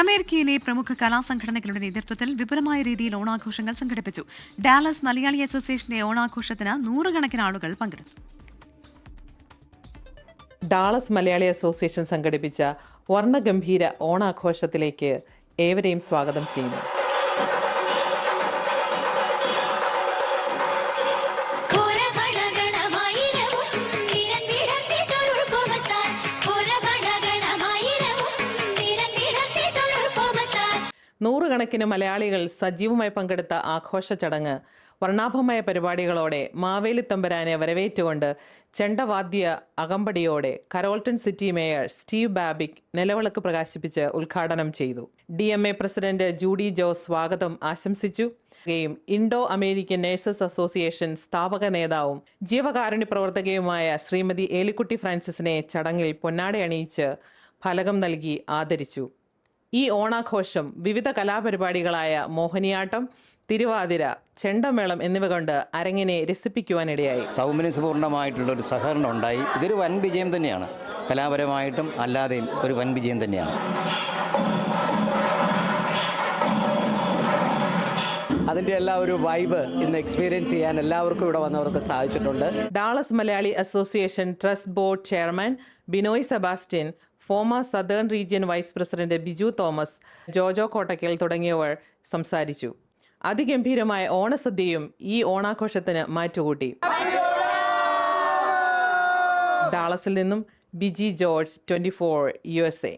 അമേരിക്കയിലെ പ്രമുഖ കലാസംഘടനകളുടെ നേതൃത്വത്തിൽ വിപുലമായ രീതിയിൽ ഓണാഘോഷങ്ങൾ സംഘടിപ്പിച്ചു. ഡാലസ് മലയാളി അസോസിയേഷന്റെ ഓണാഘോഷത്തിന് നൂറുകണക്കിന് ആളുകൾ പങ്കെടുത്തു. ഡാളസ് മലയാളി അസോസിയേഷൻ സംഘടിപ്പിച്ച വർണഗംഭീര ഓണാഘോഷത്തിലേക്ക് ഏവരെയും സ്വാഗതം ചെയ്യുന്നു. നൂറുകണക്കിന് മലയാളികൾ സജീവമായി പങ്കെടുത്ത ആഘോഷ ചടങ്ങ്. വർണാഭമായ പരിപാടികളോടെ മാവേലി തമ്പുരാനെ വരവേറ്റുകൊണ്ട് ചെണ്ടവാദ്യ അകമ്പടിയോടെ Carrollton city mayor Steve Babik നിലവിളക്ക് പ്രകാശിപ്പിച്ച് ഉദ്ഘാടനം ചെയ്തു. D M A president Judy Jo സ്വാഗതം ആശംസിച്ചു. യും ഇൻഡോ അമേരിക്കൻ നഴ്സസ് അസോസിയേഷൻ സ്ഥാപക നേതാവും ജീവകാരുണ്യ പ്രവർത്തകയുമായ ശ്രീമതി ഏലിക്കുട്ടി ഫ്രാൻസിസിനെ ചടങ്ങിൽ പൊന്നാടയണിയിച്ച് ഫലകം നൽകി ആദരിച്ചു. ഈ ഓണാഘോഷം വിവിധ കലാപരിപാടികളായ മോഹിനിയാട്ടം തിരുവാതിര ചെണ്ടമേളം എന്നിവ കൊണ്ട് അരങ്ങിനെ രസിപ്പിക്കുവാനിടയായി. സൗമനസ്പൂർണമായിട്ടുള്ള ഒരു സഹകരണം ഉണ്ടായി. ഇതൊരു വൻ വിജയം തന്നെയാണ്. കലാപരമായിട്ടും അല്ലാതെയും ഒരു വൻ വിജയം തന്നെയാണ്. അതിന്റെ എല്ലാ ഒരു വൈബ് ഇന്ന് എക്സ്പീരിയൻസ് ചെയ്യാൻ എല്ലാവർക്കും ഇവിടെ വന്നവർക്ക് സാധിച്ചിട്ടുണ്ട്. Dallas Malayali association trust board chairman Binoy Sebastian FOMAA southern region vice president Biju Thomas Jojo Kottakkal തുടങ്ങിയവർ സംസാരിച്ചു. അതിഗംഭീരമായ ഓണസദ്യയും ഈ ഓണാഘോഷത്തിന് മാറ്റുകൂട്ടി. ഡാളസിൽ നിന്നും Biji George twenty four U S A